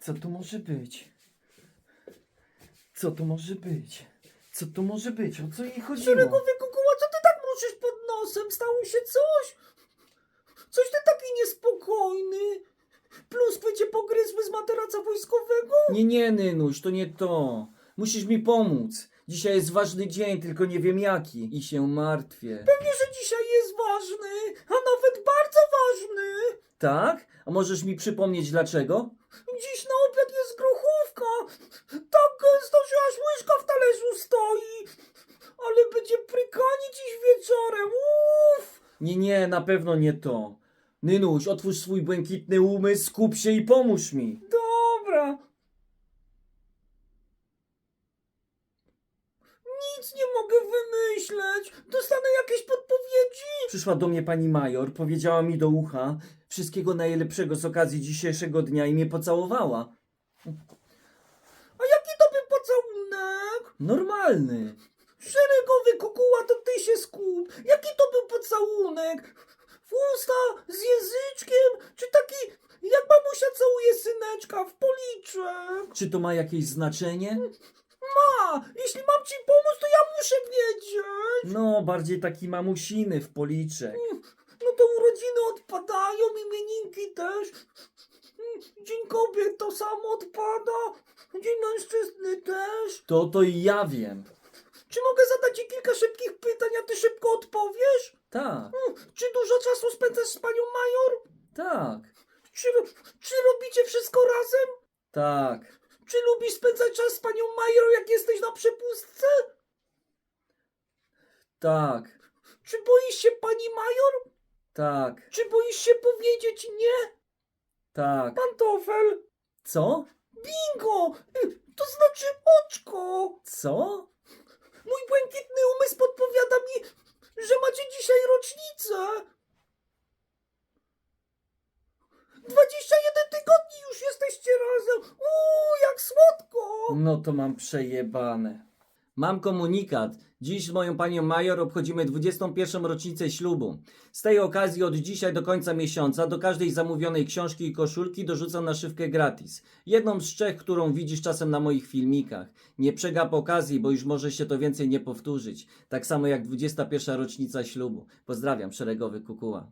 Co tu może być? Co tu może być? Co tu może być? O co jej chodziło? Szeregowy kukuła, co ty tak mruczysz pod nosem? Stało się coś? Coś ty taki niespokojny? Pluskwy cię pogryzły z materaca wojskowego? Nie, nie, Nynuś, to nie to. Musisz mi pomóc. Dzisiaj jest ważny dzień, tylko nie wiem jaki. I się martwię. Pewnie, że dzisiaj jest ważny, a nawet bardzo ważny. Tak? A możesz mi przypomnieć dlaczego? Dziś na obiad jest grochówka. Tak gęsto, że aż łyżka w talerzu stoi. Prykanie dziś wieczorem. Uff. Nie, nie, na pewno nie to. Nynuś, otwórz swój błękitny umysł, skup się i pomóż mi. Dobra. Nic nie mogę wymyśleć. Dostanę jakieś podpowiedzi. Przyszła do mnie pani major, powiedziała mi do ucha wszystkiego najlepszego z okazji dzisiejszego dnia i mnie pocałowała. A jaki to by pocałunek? Normalny. Szeregowy kukuła, to ty się skup. Jaki to był pocałunek? W usta, z języczkiem, czy taki jak mamusia całuje syneczka w policzek? Czy to ma jakieś znaczenie? Ma, jeśli mam ci pomóc, to ja muszę wiedzieć. No, bardziej taki mamusiny w policzek. No to urodziny odpadają, imieninki też. Mm, Dzień kobiet to samo odpada. Dzień mężczyzny też. To to i ja wiem. Czy mogę zadać ci kilka szybkich pytań, a ty szybko odpowiesz? Tak, Mm, Czy dużo czasu spędzasz z panią major? tak, Czy, czy robicie wszystko razem? tak, Czy lubisz spędzać czas z panią major, jak jesteś na przepustce? tak, Czy boisz się pani major? tak, Czy boisz się powiedzieć nie? tak. Pantofel. Co? Bingo! Y, To znaczy oczko! Co? Błękitny umysł podpowiada mi, że macie dzisiaj rocznicę! 21 tygodni już jesteście razem! Uuu, jak słodko! No to mam przejebane. Mam komunikat. Dziś z moją panią major obchodzimy 21. rocznicę ślubu. Z tej okazji od dzisiaj do końca miesiąca do każdej zamówionej książki i koszulki dorzucam naszywkę gratis. Jedną z trzech, którą widzisz czasem na moich filmikach. Nie przegap okazji, bo już może się to więcej nie powtórzyć. Tak samo jak 21. rocznica ślubu. Pozdrawiam, szeregowy kukuła.